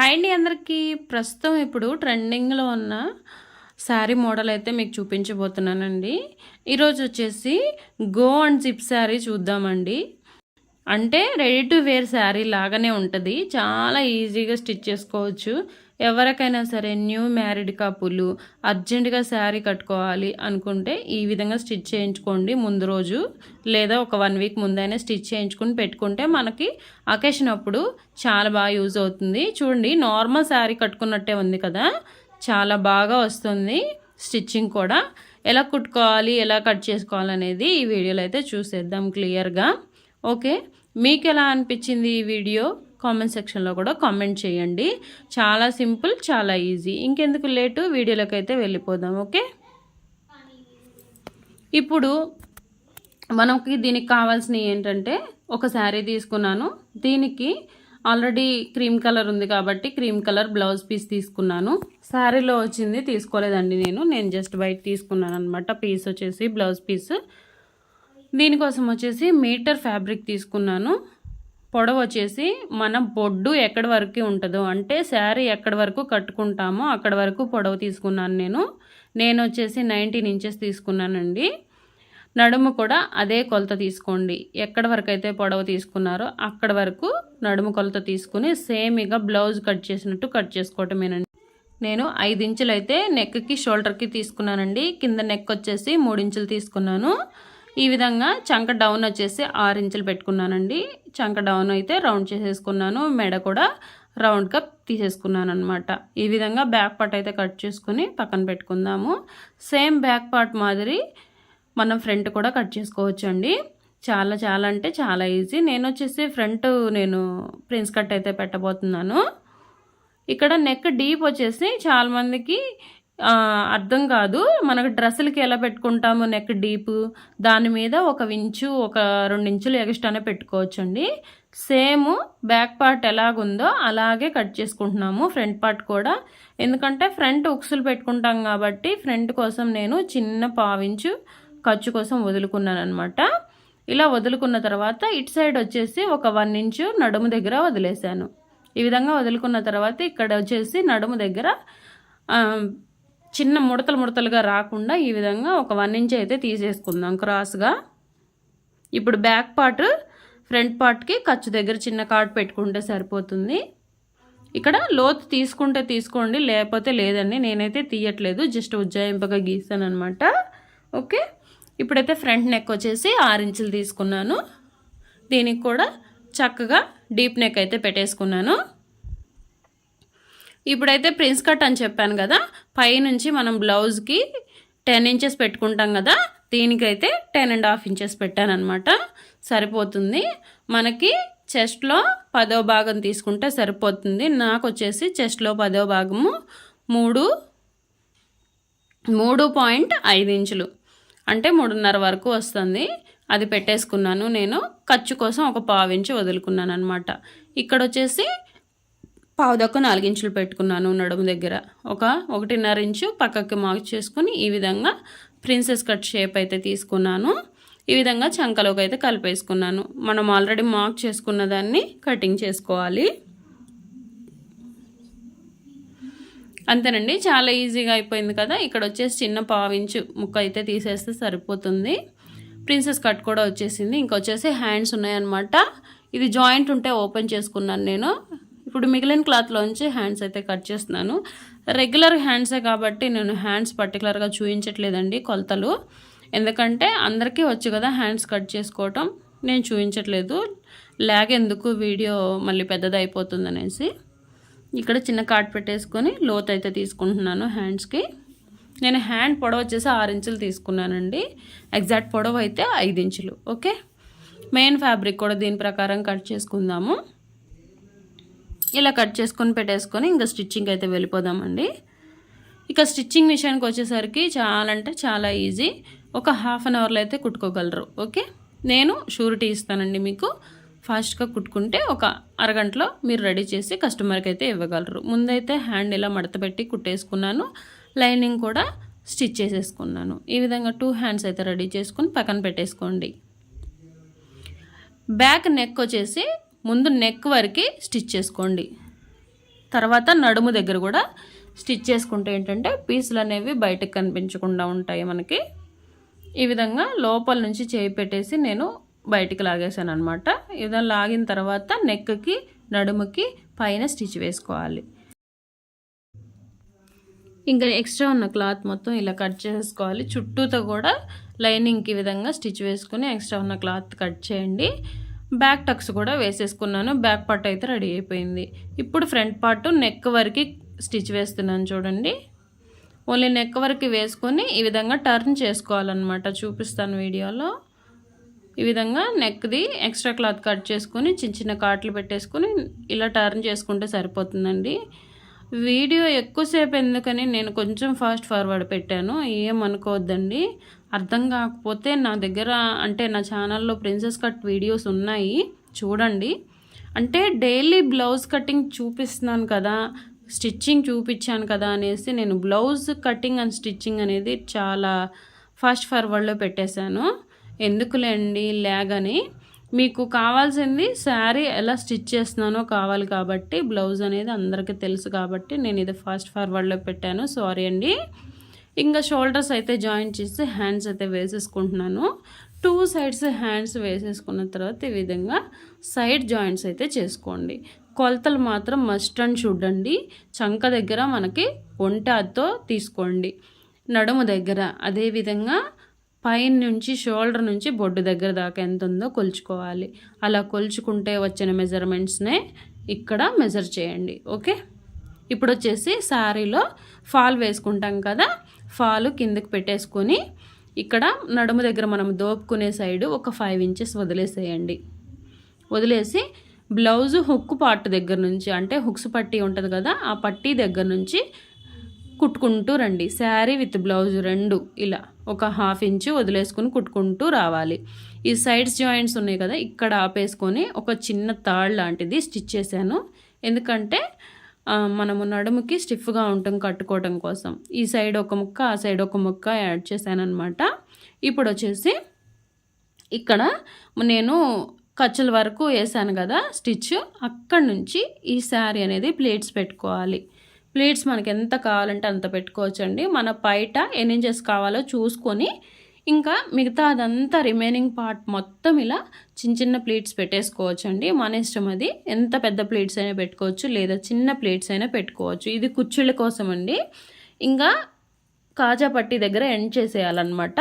Hi అండి అందరికీ. ప్రస్తుతం ఇప్పుడు ట్రెండింగ్లో ఉన్న శారీ మోడల్ అయితే మీకు చూపించబోతున్నానండి. ఈరోజు వచ్చేసి గో అండ్ జిప్ శారీ చూద్దామండి. అంటే రెడీ టు వేర్ శారీ లాగానే ఉంటుంది. చాలా ఈజీగా స్టిచ్ చేసుకోవచ్చు. ఎవరికైనా సరే న్యూ మ్యారీడ్ కపులు అర్జెంటుగా శారీ కట్టుకోవాలి అనుకుంటే ఈ విధంగా స్టిచ్ చేయించుకోండి ముందు రోజు. లేదా ఒక వన్ వీక్ ముందైనా స్టిచ్ చేయించుకుని పెట్టుకుంటే మనకి అకేషన్ అప్పుడు చాలా బాగా యూజ్ అవుతుంది. చూడండి నార్మల్ శారీ కట్టుకున్నట్టే ఉంది కదా. చాలా బాగా వస్తుంది స్టిచ్చింగ్ కూడా. ఎలా కుట్టుకోవాలి ఎలా కట్ చేసుకోవాలి అనేది ఈ వీడియోలో అయితే చూసేద్దాం క్లియర్గా. ఓకే మీకు ఎలా అనిపించింది ఈ వీడియో? కామెంట్ సెక్షన్లో కూడా కామెంట్ చేయండి. చాలా సింపుల్ చాలా ఈజీ. ఇంకెందుకు లేటు? వీడియోలోకి అయితే వెళ్ళిపోదాం ఓకే? ఇప్పుడు మనకి దీనికి కావాల్సినవి ఏంటంటే ఒక శారీ తీసుకున్నాను. దీనికి ఆల్రెడీ క్రీమ్ కలర్ ఉంది కాబట్టి క్రీమ్ కలర్ బ్లౌజ్ పీస్ తీసుకున్నాను. శారీలో వచ్చింది తీసుకోలేదండి నేను. నేను జస్ట్ బయట తీసుకున్నాను అనమాట పీస్ వచ్చేసి బ్లౌజ్ పీస్. దీనికోసం వచ్చేసి మీటర్ ఫ్యాబ్రిక్ తీసుకున్నాను. పొడవు వచ్చేసి మన బొడ్డు ఎక్కడి వరకు ఉంటుందో అంటే శారీ ఎక్కడి వరకు కట్టుకుంటామో అక్కడ వరకు పొడవు తీసుకున్నాను నేను. నేను వచ్చేసి నైన్టీన్ ఇంచెస్ తీసుకున్నానండి. నడుము కూడా అదే కొలత తీసుకోండి. ఎక్కడి వరకు అయితే పొడవు తీసుకున్నారో అక్కడ వరకు నడుము కొలత తీసుకుని సేమ్ ఇక బ్లౌజ్ కట్ చేసినట్టు కట్ చేసుకోవటమేనండి. నేను ఐదు ఇంచులు అయితే నెక్కి షోల్డర్కి తీసుకున్నానండి. కింద నెక్ వచ్చేసి మూడు ఇంచులు తీసుకున్నాను. ఈ విధంగా చంక డౌన్ వచ్చేసి ఆరు ఇంచులు పెట్టుకున్నానండి. చంక డౌన్ అయితే రౌండ్ చేసేసుకున్నాను. మెడ కూడా రౌండ్గా తీసేసుకున్నాను అనమాట ఈ విధంగా బ్యాక్ పార్ట్ అయితే కట్ చేసుకుని పక్కన పెట్టుకుందాము. సేమ్ బ్యాక్ పార్ట్ మాదిరి మనం ఫ్రంట్ కూడా కట్ చేసుకోవచ్చండి. చాలా చాలా అంటే చాలా ఈజీ నేను వచ్చేసి ఫ్రంట్ నేను ప్రిన్స్ కట్ అయితే పెట్టబోతున్నాను. ఇక్కడ నెక్ డీప్ వచ్చేసి చాలామందికి అర్థం కాదు. మనకు డ్రెస్సులకి ఎలా పెట్టుకుంటాము? నెక్ డీప్ దాని మీద ఒక ఇంచు ఒక రెండు ఇంచులు ఎగస్ట్రానే పెట్టుకోవచ్చండి. సేమ్ బ్యాక్ పార్ట్ ఎలాగుందో అలాగే కట్ చేసుకుంటున్నాము ఫ్రంట్ పార్ట్ కూడా. ఎందుకంటే ఫ్రంట్ ఉక్సులు పెట్టుకుంటాం కాబట్టి ఫ్రంట్ కోసం నేను చిన్న పావించు ఖర్చు కోసం వదులుకున్నాను అనమాట ఇలా వదులుకున్న తర్వాత ఇటు సైడ్ వచ్చేసి ఒక వన్ ఇంచు నడుము దగ్గర వదిలేశాను. ఈ విధంగా వదులుకున్న తర్వాత ఇక్కడ వచ్చేసి నడుము దగ్గర చిన్న ముడతలు ముడతలుగా రాకుండా ఈ విధంగా ఒక వన్ ఇంచ్ అయితే తీసేసుకుందాం క్రాస్గా. ఇప్పుడు బ్యాక్ పార్ట్ ఫ్రంట్ పార్ట్కి ఖర్చు దగ్గర చిన్న కార్డ్ పెట్టుకుంటే సరిపోతుంది. ఇక్కడ లోతు తీసుకుంటే తీసుకోండి లేకపోతే లేదండి నేనైతే తీయట్లేదు జస్ట్ ఉజ్జాయింపగా గీస్తాను అనమాట ఓకే? ఇప్పుడైతే ఫ్రంట్ నెక్ వచ్చేసి ఆరు ఇంచులు తీసుకున్నాను. దీనికి కూడా చక్కగా డీప్ నెక్ అయితే పెట్టేసుకున్నాను. ఇప్పుడైతే ప్రిన్స్ కట్ అని చెప్పాను కదా పైనుంచి మనం బ్లౌజ్కి టెన్ ఇంచెస్ పెట్టుకుంటాం కదా దీనికైతే టెన్ అండ్ హాఫ్ ఇంచెస్ పెట్టాను అనమాట సరిపోతుంది. మనకి చెస్ట్లో పదో భాగం తీసుకుంటే సరిపోతుంది. నాకు వచ్చేసి చెస్ట్లో పదో భాగము మూడు మూడు పాయింట్ ఐదు ఇంచులు. అంటే మూడున్నర వరకు వస్తుంది. అది పెట్టేసుకున్నాను. నేను ఖర్చు కోసం ఒక పావు ఇంచు వదులుకున్నాను అనమాట ఇక్కడ వచ్చేసి పావు పావుదక్క నాలుగించులు పెట్టుకున్నాను నడుము దగ్గర. ఒక ఒకటిన్నర ఇంచు పక్కకి మార్క్ చేసుకుని ఈ విధంగా ప్రిన్సెస్ కట్ షేప్ అయితే తీసుకున్నాను. ఈ విధంగా చంకలోకి అయితే కలిపేసుకున్నాను. మనం ఆల్రెడీ మార్క్ చేసుకున్న దాన్ని కటింగ్ చేసుకోవాలి. అంతేనండి చాలా ఈజీగా అయిపోయింది కదా. ఇక్కడ వచ్చేసి చిన్న పావించు ముక్క అయితే తీసేస్తే సరిపోతుంది. ప్రిన్సెస్ కట్ కూడా వచ్చేసింది. ఇంకొచ్చేసి హ్యాండ్స్ ఉన్నాయన్నమాట. ఇది జాయింట్ ఉంటే ఓపెన్ చేసుకున్నాను నేను. ఇప్పుడు మిగిలిన క్లాత్లోంచి హ్యాండ్స్ అయితే కట్ చేస్తున్నాను. రెగ్యులర్ హ్యాండ్సే కాబట్టి నేను హ్యాండ్స్ పర్టికులర్గా చూపించట్లేదండి కొలతలు. ఎందుకంటే అందరికీ వచ్చు కదా హ్యాండ్స్ కట్ చేసుకోవటం. నేను చూపించట్లేదు లాగ్ ఎందుకు? వీడియో మళ్ళీ పెద్దది అయిపోతుంది అనేసి. ఇక్కడ చిన్న కార్డ్ పెట్టేసుకొని లోత్ అయితే తీసుకుంటున్నాను హ్యాండ్స్కి నేను హ్యాండ్ పొడవు వచ్చేసి ఆరు ఇంచులు తీసుకున్నానండి. ఎగ్జాక్ట్ పొడవు అయితే ఐదు ఇంచులు. ఓకే మెయిన్ ఫ్యాబ్రిక్ కూడా దీని ప్రకారం కట్ చేసుకుందాము. ఇలా కట్ చేసుకొని పెట్టేసుకొని ఇంకా స్టిచ్చింగ్ అయితే వెళ్ళిపోదామండి. ఇక స్టిచ్చింగ్ విషయానికి వచ్చేసరికి చాలా అంటే చాలా ఈజీ. ఒక హాఫ్ అన్ అవర్లో అయితే కుట్టుకోగలరు. ఓకే? నేను షూరిటీ ఇస్తానండి మీకు. ఫాస్ట్గా కుట్టుకుంటే ఒక అరగంటలో మీరు రెడీ చేసి కస్టమర్కి అయితే ఇవ్వగలరు. ముందైతే హ్యాండ్ ఇలా మడతపెట్టి కుట్టేసుకున్నాను. లైనింగ్ కూడా స్టిచ్ చేసేసుకున్నాను. ఈ విధంగా టూ హ్యాండ్స్ అయితే రెడీ చేసుకుని పక్కన పెట్టేసుకోండి. బ్యాక్ నెక్ వచ్చేసి ముందు నెక్ వరకు స్టిచ్ చేసుకోండి. తర్వాత నడుము దగ్గర కూడా స్టిచ్ చేసుకుంటే ఏంటంటే పీసులు అనేవి బయటకు కనిపించకుండా ఉంటాయి మనకి. ఈ విధంగా లోపల నుంచి చేయి పెట్టేసి నేను బయటికి లాగేసాను అనమాట ఈ విధంగా లాగిన తర్వాత నెక్కి నడుముకి పైన స్టిచ్ వేసుకోవాలి. ఇంకా ఎక్స్ట్రా ఉన్న క్లాత్ మొత్తం ఇలా కట్ చేసుకోవాలి. చుట్టూతో కూడా లైనింగ్కి విధంగా స్టిచ్ వేసుకుని ఎక్స్ట్రా ఉన్న క్లాత్ కట్ చేయండి. బ్యాక్ టక్స్ కూడా వేసేసుకున్నాను. బ్యాక్ పార్ట్ అయితే రెడీ అయిపోయింది. ఇప్పుడు ఫ్రంట్ పార్ట్ నెక్ వరకు స్టిచ్ వేస్తున్నాను చూడండి. ఓన్లీ నెక్ వరకు వేసుకొని ఈ విధంగా టర్న్ చేసుకోవాలన్నమాట చూపిస్తాను వీడియోలో. ఈ విధంగా నెక్ది ఎక్స్ట్రా క్లాత్ కట్ చేసుకొని చిన్న చిన్న కాట్లు పెట్టేసుకొని ఇలా టర్న్ చేసుకుంటే సరిపోతుందండి. వీడియో ఎక్కువసేపు ఎందుకని నేను కొంచెం ఫాస్ట్ ఫార్వర్డ్ పెట్టాను. ఏమనుకోవద్దండి. అర్థం కాకపోతే నా దగ్గర అంటే నా ఛానల్లో ప్రిన్సెస్ కట్ వీడియోస్ ఉన్నాయి. చూడండి. అంటే డైలీ బ్లౌజ్ కటింగ్ చూపిస్తున్నాను కదా. స్టిచ్చింగ్ చూపించాను కదా అనేసి నేను బ్లౌజ్ కటింగ్ అండ్ స్టిచ్చింగ్ అనేది చాలా ఫాస్ట్ ఫార్వర్డ్లో పెట్టేశాను. ఎందుకులేండి ల్యాగ్ అని మీకు కావాల్సింది శారీ ఎలా స్టిచ్ చేస్తున్నానో కావాలి కాబట్టి బ్లౌజ్ అనేది అందరికీ తెలుసు కాబట్టి నేను ఇది ఫాస్ట్ ఫార్వర్డ్లో పెట్టాను. సారీ అండి. ఇంకా షోల్డర్స్ అయితే జాయిన్ చేసి హ్యాండ్స్ అయితే వేసేసుకుంటున్నాను. టూ సైడ్స్ హ్యాండ్స్ వేసేసుకున్న తర్వాత ఈ విధంగా సైడ్ జాయింట్స్ అయితే చేసుకోండి. కొలతలు మాత్రం మస్ట్ అండ్. చూడండి చంక దగ్గర మనకి ఒంటాతో తీసుకోండి. నడుము దగ్గర అదేవిధంగా పైన నుంచి షోల్డర్ నుంచి బొడ్డు దగ్గర దాకా ఎంత ఉందో కొలుచుకోవాలి. అలా కొలుచుకుంటే వచ్చిన మెజర్మెంట్స్నే ఇక్కడ మెజర్ చేయండి. ఓకే? ఇప్పుడు వచ్చేసి శారీలో ఫాల్ వేసుకుంటాం కదా ఫాల్ కిందకి పెట్టేసుకొని ఇక్కడ నడుము దగ్గర మనం దోపుకునే సైడు ఒక ఫైవ్ ఇంచెస్ వదిలేసేయండి. వదిలేసి బ్లౌజ్ హుక్ పార్ట్ దగ్గర నుంచి అంటే హుక్స్ పట్టీ ఉంటుంది కదా ఆ పట్టీ దగ్గర నుంచి కుట్టుకుంటూ రండి. శారీ విత్ బ్లౌజ్ రెండు ఇలా. ఒక హాఫ్ ఇంచు వదిలేసుకుని కుట్టుకుంటూ రావాలి. ఈ సైడ్స్ జాయింట్స్ ఉన్నాయి కదా ఇక్కడ ఆపేసుకొని ఒక చిన్న తాళ్ లాంటిది స్టిచ్ చేశాను. ఎందుకంటే మనము నడుముకి స్టిఫ్గా ఉంటాం కట్టుకోవడం కోసం. ఈ సైడ్ ఒక ముక్క ఆ సైడ్ ఒక ముక్క యాడ్ చేశాను ఇప్పుడు వచ్చేసి ఇక్కడ నేను ఖర్చుల వరకు వేసాను కదా స్టిచ్. అక్కడ నుంచి ఈ శారీ అనేది ప్లేట్స్ పెట్టుకోవాలి. ప్లేట్స్ మనకి ఎంత కావాలంటే అంత పెట్టుకోవచ్చండి. మన బయట ఎన్ని ఇంచెస్ కావాలో చూసుకొని ఇంకా మిగతా అదంతా రిమైనింగ్ పార్ట్ మొత్తం ఇలా చిన్న చిన్న ప్లేట్స్ పెట్టేసుకోవచ్చు మన ఇష్టం అది. ఎంత పెద్ద ప్లేట్స్ అయినా పెట్టుకోవచ్చు లేదా చిన్న ప్లేట్స్ అయినా పెట్టుకోవచ్చు. ఇది కుచ్చుళ్ళ కోసం అండి ఇంకా కాజా పట్టి దగ్గర ఎండ్ చేసేయాలన్నమాట.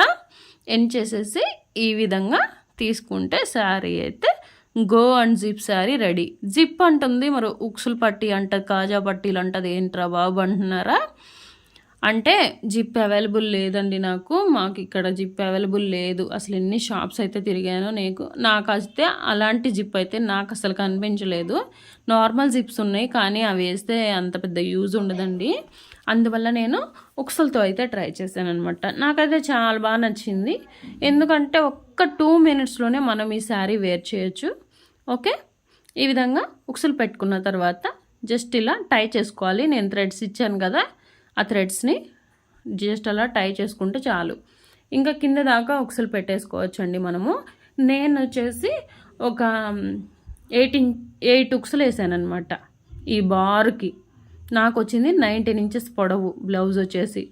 ఎండ్ చేసేసి ఈ విధంగా తీసుకుంటే శారీ అయితే go and zip sari ready. Zip అంటుంది మరి ఉక్సులు పట్టి అంట కాజా పట్టీలు అంటది ఏంట్రా బాబు అంటున్నారా? అంటే జిప్ అవైలబుల్ లేదండి నాకు. మాకు ఇక్కడ జిప్ అవైలబుల్ లేదు. అసలు ఎన్ని షాప్స్ అయితే తిరిగానో నీకు. నాకు అయితే అలాంటి జిప్ అయితే నాకు అసలు కనిపించలేదు. నార్మల్ జిప్స్ ఉన్నాయి కానీ అవి వేస్తే అంత పెద్ద యూజ్ ఉండదండి. అందువల్ల నేను ఉక్సులతో అయితే ట్రై చేశాను అనమాట నాకైతే చాలా బాగా నచ్చింది. ఎందుకంటే ఒక్క టూ మినిట్స్లోనే మనం ఈ శారీ వేర్ చేయొచ్చు. ఓకే? ఈ విధంగా ఉక్సులు పెట్టుకున్న తర్వాత జస్ట్ ఇలా టై చేసుకోవాలి. నేను థ్రెడ్స్ ఇచ్చాను కదా. ఆ థ్రెడ్స్ని జస్ట్ అలా టై చేసుకుంటే చాలు. ఇంకా కింద దాకా ఒకసారి పెట్టేసుకోవచ్చండి మనము. నేను వచ్చేసి ఒక ఎయిట్ ఇన్ ఎయిట్ ఉక్సులు వేసాను అనమాట ఈ బార్కి. నాకు వచ్చింది నైన్టీన్ ఇంచెస్ పొడవు బ్లౌజ్ వచ్చేసి.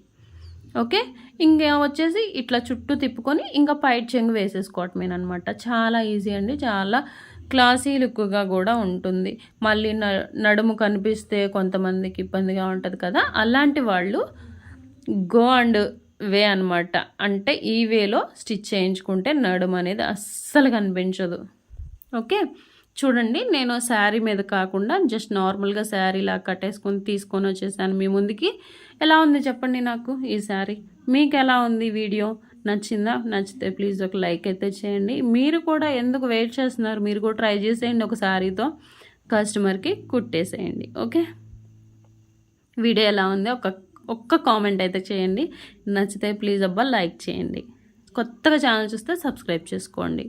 ఓకే? ఇంకా వచ్చేసి ఇట్లా చుట్టూ తిప్పుకొని ఇంకా పైట్ చెంగు వేసేసుకోవటమేనమాట చాలా ఈజీ అండి చాలా క్లాసీ లుక్గా కూడా ఉంటుంది. మళ్ళీ నడుము కనిపిస్తే కొంతమందికి ఇబ్బందిగా ఉంటుంది కదా అలాంటి వాళ్ళు గో అండ్ వే అనమాట అంటే ఈ వేలో స్టిచ్ చేయించుకుంటే నడుము అనేది అస్సలు కనిపించదు. ఓకే? చూడండి నేను శారీ మీద కాకుండా జస్ట్ నార్మల్గా శారీ ఇలా కట్టేసుకొని తీసుకొని వచ్చేసాను మీ ముందుకి. ఎలా ఉంది చెప్పండి నాకు ఈ శారీ? మీకు ఎలా ఉంది వీడియో? నచ్చిందా? నచ్చితే ప్లీజ్ ఒక లైక్ అయితే చేయండి. మీరు కూడా ఎందుకు వెయిట్ చేస్తున్నారు? మీరు కూడా ట్రై చేసేయండి ఒక శారీతో కస్టమర్కి కుట్టేసేయండి. ఓకే వీడియో ఎలా ఉంది? ఒక ఒక్క కామెంట్ అయితే చేయండి. నచ్చితే ప్లీజ్ అబ్బా లైక్ చేయండి. కొత్తగా ఛానల్ చూస్తే సబ్స్క్రైబ్ చేసుకోండి.